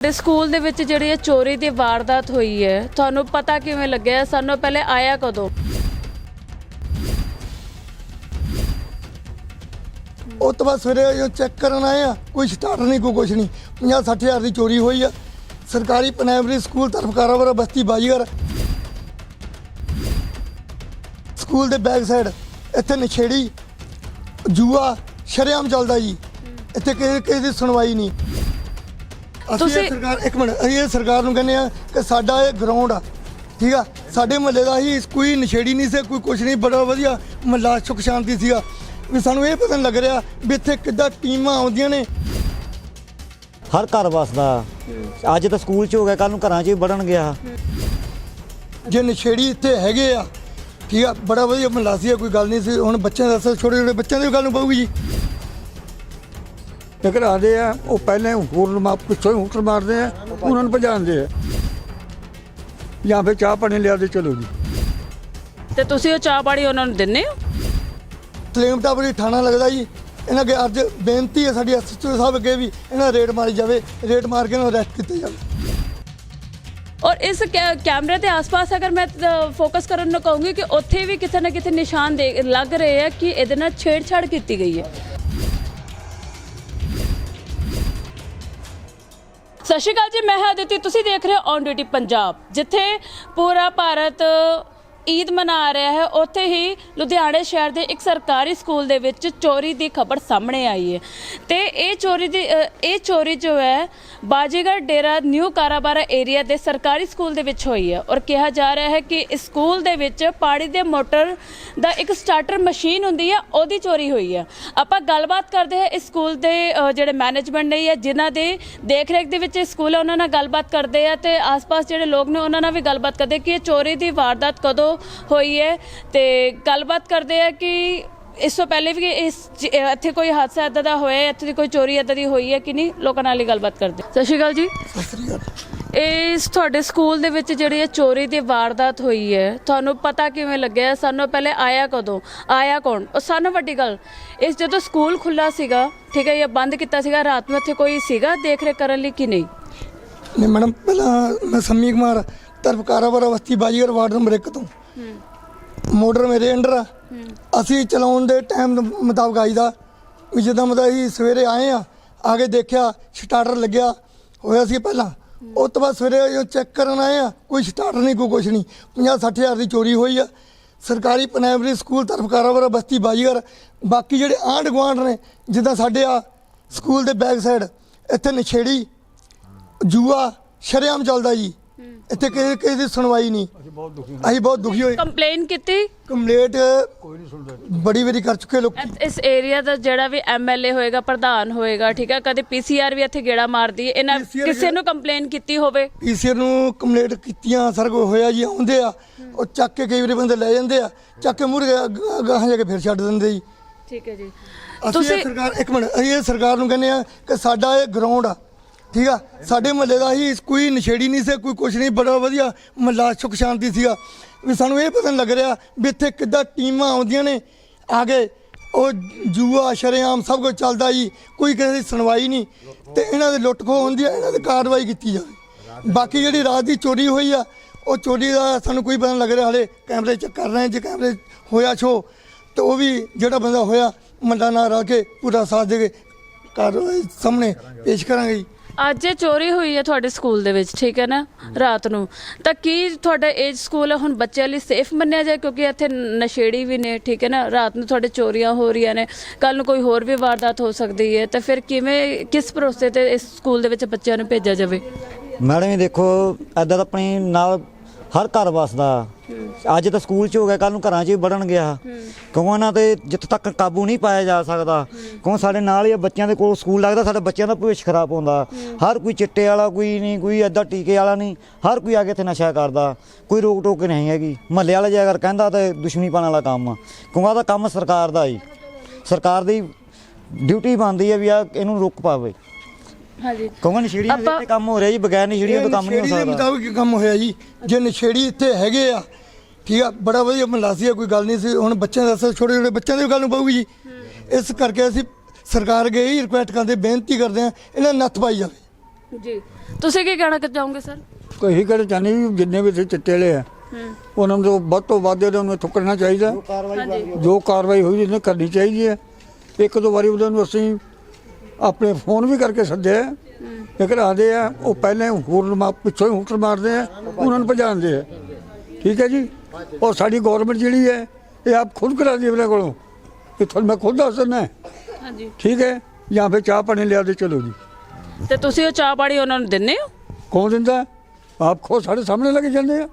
ਤੇ ਸਕੂਲ ਦੇ ਵਿੱਚ ਜਿਹੜੀ ਇਹ ਚੋਰੀ ਦੀ ਵਾਰਦਾਤ ਹੋਈ ਹੈ, ਤੁਹਾਨੂੰ ਪਤਾ ਕਿਵੇਂ ਲੱਗਿਆ? ਸਾਨੂੰ ਪਹਿਲੇ ਆਇਆ ਕਦੋਂ? ਉਹ ਤੋਂ ਬਾਅਦ ਸਵੇਰੇ ਜੋ ਚੈੱਕ ਕਰਨ ਆਏ ਆ, ਕੋਈ ਸਟਾਰਟ ਨਹੀਂ, ਕੋਈ ਕੁਛ ਨਹੀਂ। 50 60 ਹਜ਼ਾਰ ਦੀ ਚੋਰੀ ਹੋਈ ਆ। ਸਰਕਾਰੀ ਪ੍ਰਾਇਮਰੀ ਸਕੂਲ ਤਰਫ ਕਾਰਾਵਰ ਬਸਤੀ ਬਾਜੀਗਰ। ਸਕੂਲ ਦੇ ਬੈਕ ਸਾਈਡ ਇੱਥੇ ਨਛੇੜੀ ਜੂਆ, ਸ਼ਰੇਆਮ ਚੱਲਦਾ ਜੀ। ਇੱਥੇ ਕਿਸੇ ਕਿਸੇ ਦੀ ਸੁਣਵਾਈ ਨਹੀਂ। ਅਸੀਂ ਤੁਸੀਂ- ਸਰਕਾਰ ਇੱਕ ਮਿੰਟ ਅਸੀਂ ਇਹ ਸਰਕਾਰ ਨੂੰ ਕਹਿੰਦੇ ਆ ਕਿ ਸਾਡਾ ਇਹ ਗਰਾਊਂਡ ਆ। ਠੀਕ ਆ? ਸਾਡੇ ਮਹੱਲੇ ਦਾ ਹੀ ਕੋਈ ਨਛੇੜੀ ਨਹੀਂ ਸੀ ਕੋਈ ਕੁਛ ਨਹੀਂ ਬੜਾ ਵਧੀਆ ਮਹੱਲਾ ਸੁਖ ਸ਼ਾਂਤੀ ਸੀਗਾ। ਵੀ ਸਾਨੂੰ ਇਹ ਪਤਾ ਨਹੀਂ ਲੱਗ ਰਿਹਾ ਵੀ ਇੱਥੇ ਕਿੱਦਾਂ ਟੀਮਾਂ ਆਉਂਦੀਆਂ ਨੇ। ਹਰ ਘਰ ਵਸਦਾ। ਅੱਜ ਤਾਂ ਸਕੂਲ ਚ ਹੋ ਗਿਆ ਕੱਲ ਨੂੰ ਘਰਾਂ 'ਚ ਵੀ ਵੜਨ ਗਿਆ। ਜੇ ਨਛੇੜੀ ਇੱਥੇ ਹੈਗੇ ਆ ਠੀਕ ਆ? ਬੜਾ ਵਧੀਆ ਮਹੱਲਾ ਸੀ ਕੋਈ ਗੱਲ ਨਹੀਂ ਸੀ। ਹੁਣ ਬੱਚਿਆਂ ਦਾ ਛੋਟੇ ਛੋਟੇ ਬੱਚਿਆਂ ਦੀ ਵੀ ਗੱਲ ਨੂੰ ਪਊਗੀ ਜੀ। ਟਕਰਾਦੇ ਆ ਉਹ ਪਹਿਲੇ ਹੋਰ ਮਾ ਪਿੱਛੋਂ ਹੀ ਹੁਕਰ ਮਾਰਦੇ ਆ ਉਹਨਾਂ ਨੂੰ ਭਜਾਉਂਦੇ ਆ। ਜਾਂ ਫਿਰ ਚਾਹ ਪਾਣੀ ਲਿਆ ਦੇ ਚਲੋ ਜੀ। ਤੇ ਤੁਸੀਂ ਉਹ ਚਾਹ ਪਾਣੀ ਉਹਨਾਂ ਨੂੰ ਦਿੰਦੇ ਹੋ? ਤਲੇਮ ਟਾਵਰੀ ਥਾਣਾ ਲੱਗਦਾ ਜੀ। ਇਹਨਾਂ ਅੱਗੇ ਅੱਜ ਬੇਨਤੀ ਹੈ ਸਾਡੀ ਐਸਐਸਓ ਸਾਹਿਬ ਅੱਗੇ ਵੀ ਇਹਨਾਂ ਰੇਡ ਮਾਰੀ ਜਾਵੇ ਰੇਡ ਮਾਰ ਕੇ ਇਹਨਾਂ ਅਰੈਸਟ ਕੀਤਾ ਜਾਵੇ। ਔਰ ਇਸ ਕੈਮਰੇ ਦੇ ਆਸ-ਪਾਸ ਅਗਰ ਮੈਂ ਫੋਕਸ ਕਰਨ ਨੂੰ ਕਹੂੰਗੀ ਕਿ ਉੱਥੇ ਵੀ ਕਿਤੇ ਨਾ ਕਿਤੇ ਨਿਸ਼ਾਨ ਲੱਗ ਰਹੇ ਆ ਕਿ ਇਹਦੇ ਨਾਲ ਛੇੜਛਾੜ ਕੀਤੀ ਗਈ ਹੈ। ਸਤਿ ਸ਼੍ਰੀ ਅਕਾਲ ਜੀ, ਮੈਂ ਹਾਂ ਅਦਿਤੀ ਤੁਸੀਂ ਦੇਖ ਰਹੇ ਹੋ ਔਨ ਡਿਊਟੀ ਪੰਜਾਬ। ਜਿੱਥੇ ਪੂਰਾ ਭਾਰਤ ਈਦ ਮਨਾ ਰਿਹਾ ਹੈ, ਉੱਥੇ ਹੀ ਲੁਧਿਆਣੇ ਸ਼ਹਿਰ ਦੇ ਇੱਕ ਸਰਕਾਰੀ ਸਕੂਲ ਦੇ ਵਿੱਚ ਚੋਰੀ ਦੀ ਖਬਰ ਸਾਹਮਣੇ ਆਈ ਹੈ। ਤੇ ਇਹ ਚੋਰੀ ਦੀ ਇਹ ਚੋਰੀ ਜੋ ਹੈ ਬਾਜੀਗਰ ਡੇਰਾ ਨਿਊ ਕਾਰਾਬਾਰਾ ਏਰੀਆ ਦੇ ਸਰਕਾਰੀ ਸਕੂਲ ਦੇ ਵਿੱਚ ਹੋਈ ਹੈ ਔਰ ਕਿਹਾ ਜਾ ਰਿਹਾ ਹੈ ਕਿ ਇਸ ਸਕੂਲ ਦੇ ਵਿੱਚ ਪਾਣੀ ਦੇ ਮੋਟਰ ਦਾ ਇੱਕ ਸਟਾਰਟਰ ਮਸ਼ੀਨ ਹੁੰਦੀ ਹੈ, ਉਹਦੀ ਚੋਰੀ ਹੋਈ ਹੈ। ਆਪਾਂ ਗੱਲਬਾਤ ਕਰਦੇ ਹਾਂ ਇਸ ਸਕੂਲ ਦੇ ਜਿਹੜੇ ਮੈਨੇਜਮੈਂਟ ਨੇ ਜਾਂ ਜਿਨ੍ਹਾਂ ਦੇ ਦੇਖ ਰੇਖ ਦੇ ਵਿੱਚ ਇਹ ਸਕੂਲ ਹੈ, ਉਹਨਾਂ ਨਾਲ ਗੱਲਬਾਤ ਕਰਦੇ ਆ ਤੇ ਆਸ-ਪਾਸ ਜਿਹੜੇ ਲੋਕ ਨੇ, ਉਹਨਾਂ ਨਾਲ ਵੀ ਗੱਲਬਾਤ ਕਰਦੇ ਕਿ ਇਹ ਚੋਰੀ ਦੀ ਵਾਰਦਾਤ ਕਦੋਂ ਹੋਈ ਹੈ। ਤੇ ਗੱਲਬਾਤ ਕਰਦੇ ਆ ਕਿ ਇਸ ਤੋਂ ਪਹਿਲੇ ਵੀ ਇਸ ਇੱਥੇ ਕੋਈ ਹਾਦਸਾ ਇਦਾਂ ਦਾ ਹੋਇਆ ਹੈ, ਇੱਥੇ ਦੀ ਕੋਈ ਚੋਰੀ ਇਦਾਂ ਦੀ ਹੋਈ ਹੈ ਕਿ ਨਹੀਂ ਲੋਕਾਂ ਨਾਲ ਹੀ ਗੱਲਬਾਤ ਕਰਦੇ ਸਤਿ ਸ਼੍ਰੀ ਅਕਾਲ ਜੀ। ਸਤਿ ਸ੍ਰੀ ਅਕਾਲ। ਇਸ ਤੁਹਾਡੇ ਸਕੂਲ ਦੇ ਵਿੱਚ ਜਿਹੜੀ ਇਹ ਚੋਰੀ ਦੀ ਵਾਰਦਾਤ ਹੋਈ ਹੈ ਤੁਹਾਨੂੰ ਪਤਾ ਕਿਵੇਂ ਲੱਗਿਆ? ਸਾਨੂੰ ਪਹਿਲੇ ਆਇਆ ਕਦੋਂ? ਆਇਆ ਕੌਣ? ਉਹ ਸਾਨੂੰ ਵੱਡੀ ਗੱਲ ਇਸ ਜਦੋਂ ਸਕੂਲ ਖੁੱਲਾ ਸੀਗਾ ਠੀਕ ਹੈ ਜਾਂ ਬੰਦ ਕੀਤਾ ਸੀਗਾ ਰਾਤ ਨੂੰ ਇੱਥੇ ਕੋਈ ਸੀਗਾ ਦੇਖ ਰੇਖ ਕਰਨ ਲਈ ਕਿ ਨਹੀਂ? ਨਹੀਂ ਮੈਡਮ ਪਹਿਲਾਂ ਮੈਂ ਸੰਮੀ ਕੁਮਾਰ ਤਰਫ ਕਾਰਾਵਾਰ ਬਸਤੀ ਬਾਜੀਗਰ ਵਾਰਡ ਨੰਬਰ 1 ਤੋਂ। ਮੋਟਰ ਮੇਰੇ ਅੰਡਰ ਆ। ਅਸੀਂ ਚਲਾਉਣ ਦੇ ਟਾਈਮ ਮੁਤਾਬਕ ਆਈਦਾ। ਵੀ ਜਦੋਂ ਮਤਲਬ ਅਸੀਂ ਸਵੇਰੇ ਆਏ ਆ ਆ ਕੇ ਦੇਖਿਆ ਸਟਾਰਟਰ ਲੱਗਿਆ ਹੋਇਆ ਸੀ ਪਹਿਲਾਂ। ਉਸ ਤੋਂ ਬਾਅਦ ਸਵੇਰੇ ਜੋ ਚੈੱਕ ਕਰਨ ਆਏ ਆ ਕੋਈ ਸਟਾਰਟਰ ਨਹੀਂ ਕੋਈ ਕੁਛ ਨਹੀਂ। 50 60 ਹਜ਼ਾਰ ਦੀ ਚੋਰੀ ਹੋਈ ਆ। ਸਰਕਾਰੀ ਪ੍ਰਾਇਮਰੀ ਸਕੂਲ ਤਰਫ ਕਾਰਾਵਾਰ ਬਸਤੀ ਬਾਜੀਗਰ। ਬਾਕੀ ਜਿਹੜੇ ਆਂਢ ਗੁਆਂਢ ਨੇ ਜਿੱਦਾਂ ਸਾਡੇ ਆ ਸਕੂਲ ਦੇ ਬੈਕ ਸਾਈਡ ਇੱਥੇ ਨਛੇੜੀ ਜੂਆ ਸ਼ਰੇਆਮ ਚੱਲਦਾ ਜੀ। ਇੱਥੇ ਕਿਸੇ ਕਿਸੇ ਦੀ ਸੁਣਵਾਈ ਨਹੀਂ। ਅਸੀਂ ਬਹੁਤ ਦੁਖੀ ਹੋਏ। ਕੰਪਲੇਨ ਕੀਤੀ? ਕੰਪਲੀਟ ਬੜੀ ਵਾਰੀ ਕਰ ਚੁੱਕੇ ਲੋਕ। ਇ- ਇਸ ਏਰੀਆ ਦਾ ਜਿਹੜਾ ਵੀ ਐਮਐਲਏ ਹੋਏਗਾ ਪ੍ਰਧਾਨ ਹੋਏਗਾ ਠੀਕ ਹੈ ਕਦੇ ਪੀਸੀਆਰ ਵੀ ਇੱਥੇ ਗੇੜਾ ਮਾਰਦੀ ਹੈ ਇਹਨਾਂ PCR ਕਿਸੇ ਨੂੰ ਕੰਪਲੇਨ ਕੀਤੀ ਹੋਵੇ? ਪੀਸੀਆਰ ਨੂੰ ਕੰਪਲੀਟ ਕੀਤੀਆਂ ਸਰ ਕੋ ਹੋਇਆ ਜੀ ਆਉਂਦੇ ਆ। ਉਹ ਚੱਕ ਕੇ ਕਈ ਵਾਰੀ ਬੰਦੇ ਲੈ ਜਾਂਦੇ ਆ। ਚੱਕ ਕੇ ਮੁੜ ਗਾਹਾਂ ਜਾ ਕੇ ਫਿਰ ਛੱਡ ਦਿੰਦੇ ਜੀ। ਠੀਕ ਹੈ ਜੀ। ਅਸੀਂ ਤੁਸੀਂ ਸਰਕਾਰ ਇੱਕ ਮਿੰਟ ਅਸੀਂ ਇਹ ਸਰਕਾਰ ਨੂੰ ਕਹਿੰਦੇ ਆ ਕਿ ਸਾਡਾ ਇਹ ਗਰਾਊਂਡ ਆ। ਠੀਕ ਆ? ਸਾਡੇ ਮਹੱਲੇ ਦਾ ਹੀ ਕੋਈ ਨਸ਼ੇੜੀ ਨਹੀਂ ਸੀ, ਕੋਈ ਕੁਛ ਨਹੀਂ, ਬੜਾ ਵਧੀਆ ਮਹੱਲਾ ਸੁਖ ਸ਼ਾਂਤੀ ਸੀਗਾ। ਵੀ ਸਾਨੂੰ ਇਹ ਪਤਾ ਨਹੀਂ ਲੱਗ ਰਿਹਾ ਵੀ ਇੱਥੇ ਕਿੱਦਾਂ ਟੀਮਾਂ ਆਉਂਦੀਆਂ ਨੇ। ਆ ਕੇ ਉਹ ਜੂਆ, ਸ਼ਰੇਆਮ ਸਭ ਕੁਝ ਚੱਲਦਾ ਜੀ, ਕੋਈ ਕਿਸੇ ਦੀ ਸੁਣਵਾਈ ਨਹੀਂ। ਤੇ ਇਹਨਾਂ ਦੇ ਲੁੱਟ ਖੋਹ ਹੁੰਦੀ ਆ, ਇਹਨਾਂ ਦੀ ਕਾਰਵਾਈ ਕੀਤੀ ਜਾਵੇ। ਬਾਕੀ ਜਿਹੜੀ ਰਾਤ ਦੀ ਚੋਰੀ ਹੋਈ ਆ, ਉਹ ਚੋਰੀ ਦਾ ਸਾਨੂੰ ਕੋਈ ਪਤਾ ਨਹੀਂ ਲੱਗ ਰਿਹਾ ਹਲੇ। ਕੈਮਰੇ ਚੈੱਕ ਕਰ ਰਹੇ ਜੇ ਕੈਮਰੇ ਹੋਇਆ ਛੋ ਤੇ ਉਹ ਵੀ ਜਿਹੜਾ ਬੰਦਾ ਹੋਇਆ, ਮੰਡਾ ਨਾ ਰੱਖ ਕੇ ਪੂਰਾ ਸਾਥ ਦੇ ਕੇ ਕਾਰਵਾਈ ਸਾਹਮਣੇ ਪੇਸ਼ ਕਰਾਂਗੇ ਜੀ। ਅੱਜ ਇਹ ਚੋਰੀ ਹੋਈ ਹੈ ਤੁਹਾਡੇ ਸਕੂਲ ਦੇ ਵਿੱਚ, ਠੀਕ ਹੈ ਨਾ, ਰਾਤ ਨੂੰ। ਤਾਂ ਕੀ ਤੁਹਾਡਾ ਏਜ ਸਕੂਲ ਹੈ ਹੁਣ ਬੱਚਿਆਂ ਲਈ ਸੇਫ ਮੰਨਿਆ ਜਾਏ? ਕਿਉਂਕਿ ਇੱਥੇ ਨਸ਼ੇੜੀ ਵੀ ਨੇ, ਠੀਕ ਹੈ ਨਾ, ਰਾਤ ਨੂੰ ਤੁਹਾਡੇ ਚੋਰੀਆਂ ਹੋ ਰਹੀਆਂ ਨੇ ਕੱਲ ਨੂੰ ਕੋਈ ਹੋਰ ਵੀ ਵਾਰਦਾਤ ਹੋ ਸਕਦੀ ਹੈ। ਤਾਂ ਫਿਰ ਕਿਵੇਂ, ਕਿਸ ਭਰੋਸੇ ਤੇ ਇਸ ਸਕੂਲ ਦੇ ਵਿੱਚ ਬੱਚਿਆਂ ਨੂੰ ਭੇਜਿਆ ਜਾਵੇ? ਮੈਡਮ ਜੀ ਦੇਖੋ ਐਦਾਂ ਤਾਂ ਆਪਣੇ ਨਾਲ ਹਰ ਘਰ ਵਸਦਾ। ਅੱਜ ਤਾਂ ਸਕੂਲ ਚ ਹੋ ਗਿਆ ਕੱਲ ਨੂੰ ਘਰਾਂ 'ਚ ਵੀ ਵੜਨ ਗਿਆ। ਕਿਉਂ ਇਹਨਾਂ ਤੇ ਜਿੱਥੇ ਤੱਕ ਕਾਬੂ ਨਹੀਂ ਪਾਇਆ ਜਾ ਸਕਦਾ ਕਿਉਂ ਸਾਡੇ ਨਾਲ ਹੀ ਆ, ਬੱਚਿਆਂ ਦੇ ਕੋਲ ਸਕੂਲ ਲੱਗਦਾ ਸਾਡੇ ਬੱਚਿਆਂ ਦਾ ਭਵਿੱਖ ਖਰਾਬ ਹੁੰਦਾ। ਹਰ ਕੋਈ ਚਿੱਟੇ ਵਾਲਾ ਕੋਈ ਨਹੀਂ ਕੋਈ ਐਦਾਂ ਟੀਕੇ ਵਾਲਾ ਨਹੀਂ ਹਰ ਕੋਈ ਆ ਕੇ ਇੱਥੇ ਨਸ਼ਾ ਕਰਦਾ। ਕੋਈ ਰੋਕ ਟੋਕ ਨਹੀਂ ਹੈਗੀ। ਮਹੱਲੇ ਵਾਲਾ ਜੇ ਅਗਰ ਕਹਿੰਦਾ ਤੇ ਦੁਸ਼ਮਣੀ ਪਾਣ ਵਾਲਾ ਕੰਮ ਆ। ਕਿਉਂਕਿ ਉਹਦਾ ਕੰਮ ਸਰਕਾਰ ਦਾ ਹੀ। ਸਰਕਾਰ ਦੀ ਡਿਊਟੀ ਬਣਦੀ ਹੈ ਵੀ ਆ ਇਹਨੂੰ ਰੁਕ ਪਾਵੇ। ਹਾਂਜੀ। ਕਿਉਂਕਿ ਨਸ਼ੀੜੀਆਂ ਦੇ ਉੱਤੇ ਕੰਮ ਹੋ ਰਿਹਾ ਜੀ ਬਗੈਰ ਨਸ਼ੀੜੀਆਂ ਤੋਂ ਕੰਮ ਨਹੀਂ ਹੋ ਨਸ਼ੇੜੀ ਦੇ ਸਕਦਾ। ਮੁਤਾਬਕ ਕੰਮ ਹੋਇਆ ਜੀ? ਜੇ ਨਸ਼ੇੜੀ ਇੱਥੇ ਹੈਗੇ ਆ ਠੀਕ ਆ ਬੜਾ ਵਧੀਆ ਮਹੱਲਾ ਸੀ ਕੋਈ ਗੱਲ ਨਹੀਂ ਸੀ ਹੁਣ ਬੱਚਿਆਂ ਦਾ ਛੋਟੇ ਛੋਟੇ ਬੱਚਿਆਂ ਦੀ ਵੀ ਗੱਲ ਨੂੰ ਪਊਗੀ ਜੀ। ਇਸ ਕਰਕੇ ਅਸੀਂ ਸਰਕਾਰ ਅੱਗੇ ਹੀ ਰਿਕੁਐਸਟ ਕਰਦੇ ਬੇਨਤੀ ਕਰਦੇ ਆ ਇਹਨਾਂ ਨੂੰ ਨੱਥ ਪਾਈ ਜਾਵੇ। ਜੀ। ਤੁਸੀਂ ਕੀ ਕਹਿਣਾ ਚਾਹੋਗੇ ਸਰ? ਕੋਈ ਕਹਿਣਾ ਚਾਹੁੰਦੇ ਵੀ ਜਿੰਨੇ ਵੀ ਇੱਥੇ ਚਿੱਟੇ ਵਾਲੇ ਆ ਹੂੰ ਉਹਨਾਂ ਨੂੰ ਵੱਧ ਤੋਂ ਵੱਧ ਇਹਨਾਂ ਨੂੰ ਇੱਥੋਂ ਕੱਢਣਾ ਚਾਹੀਦਾ। ਜੋ ਕਾਰਵਾਈ ਹੋਈ ਉਹਨੇ ਕਰਨੀ ਚਾਹੀਦੀ ਹੈ। ਇੱਕ ਦੋ ਵਾਰੀ ਉਹਨਾਂ ਨੂੰ ਅਸੀਂ ਆਪਣੇ ਫੋਨ ਵੀ ਕਰਕੇ ਸੱਦਿਆ ਲੇਕਿਨ ਆਦੇ ਆ ਉਹ ਪਹਿਲੇ ਹੂਰਨ ਮਾ ਪਿੱਛੋਂ ਹੀ ਹੂਟਰ ਮਾਰਦੇ ਆ ਉਹਨਾਂ ਨੂੰ ਭਜਾਉਂਦੇ ਆ। ਠੀਕ ਹੈ ਜੀ? ਔਰ ਸਾਡੀ ਗਵਰਨਮੈਂਟ ਜਿਹੜੀ ਹੈ ਇਹ ਆਪ ਖੁਦ ਕਰਾਦੀ ਆਪਣੇ ਕੋਲੋਂ। ਇਹ ਤੁਹਾਨੂੰ ਮੈਂ ਖੁਦ ਦੱਸ ਦਿੰਦਾ। ਹਾਂਜੀ। ਠੀਕ ਹੈ? ਜਾਂ ਫਿਰ ਚਾਹ ਪਾਣੀ ਲਿਆ ਦੇ ਚਲੋ ਜੀ। ਤੇ ਤੁਸੀਂ ਉਹ ਚਾਹ ਪਾਣੀ ਉਹਨਾਂ ਨੂੰ ਦਿੰਦੇ ਹੋ? ਕੌਣ ਦਿੰਦਾ? ਆਪ ਖੁਦ ਸਾਡੇ ਸਾਹਮਣੇ ਲੱਗ ਜਾਂਦੇ ਆ।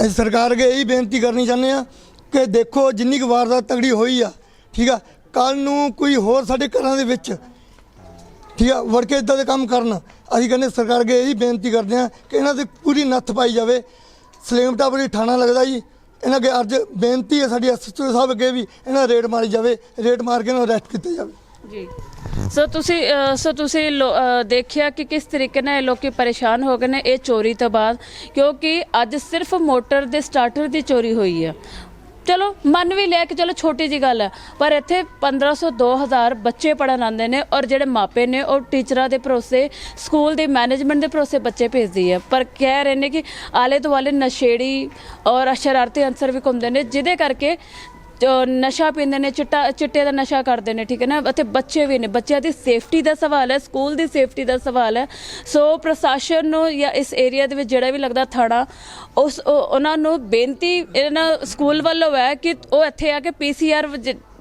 ਅਸੀਂ ਸਰਕਾਰ ਅੱਗੇ ਇਹੀ ਬੇਨਤੀ ਕਰਨੀ ਚਾਹੁੰਦੇ ਆ ਕਿ ਦੇਖੋ ਜਿੰਨੀ ਕੁ ਵਾਰਦਾਤ ਤਗੜੀ ਹੋਈ ਆ ਠੀਕ ਆ ਕੱਲ ਨੂੰ ਕੋਈ ਹੋਰ ਸਾਡੇ ਘਰਾਂ ਦੇ ਵਿੱਚ ਠੀਕ ਆ, ਵੜ ਕੇ ਇਦਾਂ ਦੇ ਕੰਮ ਕਰਨ। ਅਸੀਂ ਕਹਿੰਦੇ ਸਰਕਾਰ ਅੱਗੇ ਇਹੀ ਬੇਨਤੀ ਕਰਦੇ ਆ ਕਿ ਇਹਨਾਂ ਤੇ ਪੂਰੀ ਨੱਥ ਪਾਈ ਜਾਵੇ। ਸਲੇਮ ਟਾਵਰੀ ਥਾਣਾ ਲੱਗਦਾ ਜੀ। ਇਹਨਾਂ ਅੱਗੇ ਅੱਜ ਬੇਨਤੀ ਹੈ ਸਾਡੀ ਐਸਐਸਓ ਸਾਹਿਬ ਅੱਗੇ ਵੀ ਇਹਨਾਂ ਰੇਡ ਮਾਰੀ ਜਾਵੇ, ਰੇਡ ਮਾਰ ਕੇ ਇਹਨਾਂ ਅਰੈਸਟ ਕੀਤਾ ਜਾਵੇ। ਜੀ। ਸੋ ਤੁਸੀਂ ਸੋ ਤੁਸੀਂ ਲੋ- ਦੇਖਿਆ ਕਿ ਕਿਸ ਤਰੀਕੇ ਨਾਲ ਇਹ ਲੋਕੀ ਪਰੇਸ਼ਾਨ ਹੋ ਗਏ ਨੇ ਇਹ ਚੋਰੀ ਤੋਂ ਬਾਅਦ? ਕਿਉਂਕਿ ਅੱਜ ਸਿਰਫ ਮੋਟਰ ਦੇ ਸਟਾਰਟਰ ਦੀ ਚੋਰੀ ਹੋਈ ਹੈ ਚਲੋ, ਮੰਨ ਵੀ ਲਿਆ ਕਿ ਚਲੋ ਛੋਟੀ ਜੀ ਗੱਲ ਹੈ ਪਰ ਇੱਥੇ 1500 2000 ਬੱਚੇ ਪੜਨ ਆਉਂਦੇ ਨੇ ਔਰ ਜਿਹੜੇ ਮਾਪੇ ਨੇ ਉਹ ਟੀਚਰਾਂ ਦੇ ਭਰੋਸੇ, ਸਕੂਲ ਦੇ ਮੈਨੇਜਮੈਂਟ ਦੇ ਭਰੋਸੇ ਬੱਚੇ ਭੇਜਦੀ ਹੈ ਪਰ ਕਹਿ ਰਹੇ ਨੇ ਕਿ ਆਲੇ ਦੁਆਲੇ ਨਸ਼ੇੜੀ ਔਰ ਸ਼ਰਾਰਤੀ ਅਨਸਰ ਵੀ ਘੁੰਮਦੇ ਨੇ, ਜਿਹਦੇ ਕਰਕੇ ਨਸ਼ਾ ਪੀਂਦੇ ਨੇ, ਚਿੱਟਾ, ਚਿੱਟੇ ਦਾ ਨਸ਼ਾ ਕਰਦੇ ਨੇ, ਠੀਕ ਹੈ ਨਾ? ਅਤੇ ਬੱਚੇ ਵੀ ਨੇ। ਬੱਚਿਆਂ ਦੀ ਸੇਫਟੀ ਦਾ ਸਵਾਲ ਹੈ ਸਕੂਲ ਦੀ ਸੇਫਟੀ ਦਾ ਸਵਾਲ ਹੈ। ਸੋ ਪ੍ਰਸ਼ਾਸਨ ਨੂੰ ਜਾਂ ਇਸ ਏਰੀਆ ਦੇ ਵਿੱਚ ਜਿਹੜਾ ਵੀ ਲੱਗਦਾ ਥਾਣਾ, ਉਸ ਉਹਨਾਂ ਨੂੰ ਬੇਨਤੀ ਇਹਨਾਂ ਸਕੂਲ ਵੱਲੋਂ ਹੈ ਕਿ ਉਹ ਇੱਥੇ ਆ ਕੇ ਪੀਸੀਆਰ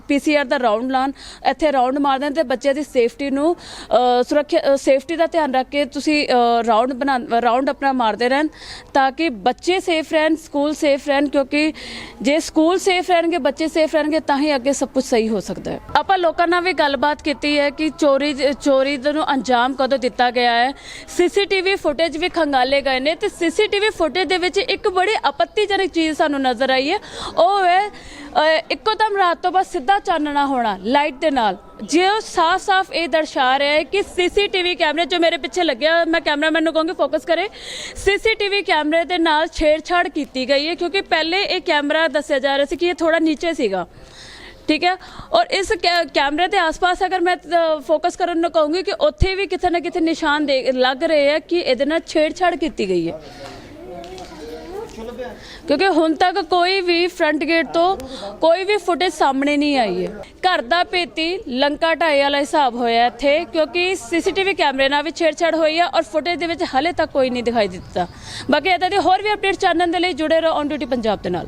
ਪੀਸੀਆਰ ਦਾ ਰਾਉਂਡ ਲਾਣ ਇੱਥੇ ਰਾਉਂਡ ਮਾਰ ਦੇਣ ਤੇ ਬੱਚਿਆਂ ਦੀ ਸੇਫਟੀ ਨੂੰ ਸੁਰੱਖਿਆ ਸੇਫਟੀ ਦਾ ਧਿਆਨ ਰੱਖ ਕੇ ਤੁਸੀਂ ਰਾਉਂਡ ਬਣਾ ਰਾਉਂਡ ਆਪਣਾ ਮਾਰਦੇ ਰਹਿਣ ਤਾਂ ਕਿ ਬੱਚੇ ਸੇਫ ਰਹਿਣ ਸਕੂਲ ਸੇਫ ਰਹਿਣ ਕਿਉਂਕਿ ਜੇ ਸਕੂਲ ਸੇਫ ਰਹਿਣਗੇ, ਬੱਚੇ ਸੇਫ ਰਹਿਣਗੇ ਤਾਂ ਹੀ ਅੱਗੇ ਸਭ ਕੁਝ ਸਹੀ ਹੋ ਸਕਦਾ ਹੈ। ਆਪਾਂ ਲੋਕਾਂ ਨਾਲ ਵੀ ਗੱਲਬਾਤ ਕੀਤੀ ਹੈ ਕਿ ਚੋਰੀ ਚੋਰੀ ਨੂੰ ਅੰਜਾਮ ਕਦੋਂ ਦਿੱਤਾ ਗਿਆ ਹੈ। ਸੀਸੀਟੀਵੀ ਫੁਟੇਜ ਵੀ ਖੰਗਾਲੇ ਗਏ ਨੇ ਤੇ ਸੀਸੀਟੀਵੀ ਫੁਟੇਜ ਦੇ ਵਿੱਚ ਇੱਕ ਬੜੀ ਆਪੱਤੀਜਨਕ ਚੀਜ਼ ਸਾਨੂੰ ਨਜ਼ਰ ਆਈ ਹੈ। ਉਹ ਹੈ ਇੱਕੋ ਦਮ ਰਾਤ ਤੋਂ ਬਾਅਦ ਸਿੱਧਾ ਚਾਨਣਾ ਹੋਣਾ ਲਾਈਟ ਦੇ ਨਾਲ। ਜੇ ਉਹ ਸਾਫ਼-ਸਾਫ਼ ਇਹ ਦਰਸਾ ਰਿਹਾ ਹੈ ਕਿ ਸੀਸੀਟੀਵੀ ਕੈਮਰੇ ਜੋ ਮੇਰੇ ਪਿੱਛੇ ਲੱਗਿਆ ਮੈਂ ਕੈਮਰਾਮੈਨ ਨੂੰ ਕਹੂੰਗੀ ਫੋਕਸ ਕਰੇ। ਸੀਸੀਟੀਵੀ ਕੈਮਰੇ ਦੇ ਨਾਲ ਛੇੜਛਾੜ ਕੀਤੀ ਗਈ ਹੈ, ਕਿਉਂਕਿ ਪਹਿਲੇ ਇਹ ਕੈਮਰਾ ਦੱਸਿਆ ਜਾ ਰਿਹਾ ਸੀ ਕਿ ਇਹ ਥੋੜਾ ਨੀਚੇ ਸੀਗਾ। ਠੀਕ ਹੈ? ਔਰ ਇਸ ਕੈ- ਕੈਮਰੇ ਦੇ ਆਸ-ਪਾਸ ਅਗਰ ਮੈਂ ਫੋਕਸ ਕਰਨ ਨੂੰ ਕਹੂੰਗੀ ਕਿ ਉੱਥੇ ਵੀ ਕਿਤੇ ਨਾ ਕਿਤੇ ਨਿਸ਼ਾਨ ਦੇ, ਲੱਗ ਰਹੇ ਆ ਕਿ ਇਹਦੇ ਨਾਲ ਛੇੜਛਾੜ ਕੀਤੀ ਗਈ ਹੈ। ਕਿਉਂਕਿ ਹੁਣ ਤੱਕ ਕੋਈ ਵੀ ਫਰੰਟ ਗੇਟ ਤੋਂ ਕੋਈ ਵੀ ਫੁਟੇਜ ਸਾਹਮਣੇ ਨਹੀਂ ਆਈ ਹੈ। ਘਰ ਦਾ ਪੇਤੀ ਲੰਕਾ ਢਾਈ ਵਾਲਾ ਹਿਸਾਬ ਹੋਇਆ ਇੱਥੇ, ਕਿਉਂਕਿ ਸੀਸੀਟੀਵੀ ਕੈਮਰੇ ਨਾਲ ਵੀ ਛੇੜਛਾੜ ਹੋਈ ਹੈ ਔਰ ਫੁਟੇਜ ਦੇ ਵਿੱਚ ਹਲੇ ਤੱਕ ਕੋਈ ਨਹੀਂ ਦਿਖਾਈ ਦਿੱਤਾ। ਬਾਕੀ ਇਦਾਂ ਦੀ ਹੋਰ ਵੀ ਅਪਡੇਟ ਜਾਣਨ ਦੇ ਲਈ ਜੁੜੇ ਰਹੋ ਔਨ ਡਿਊਟੀ ਪੰਜਾਬ ਦੇ ਨਾਲ।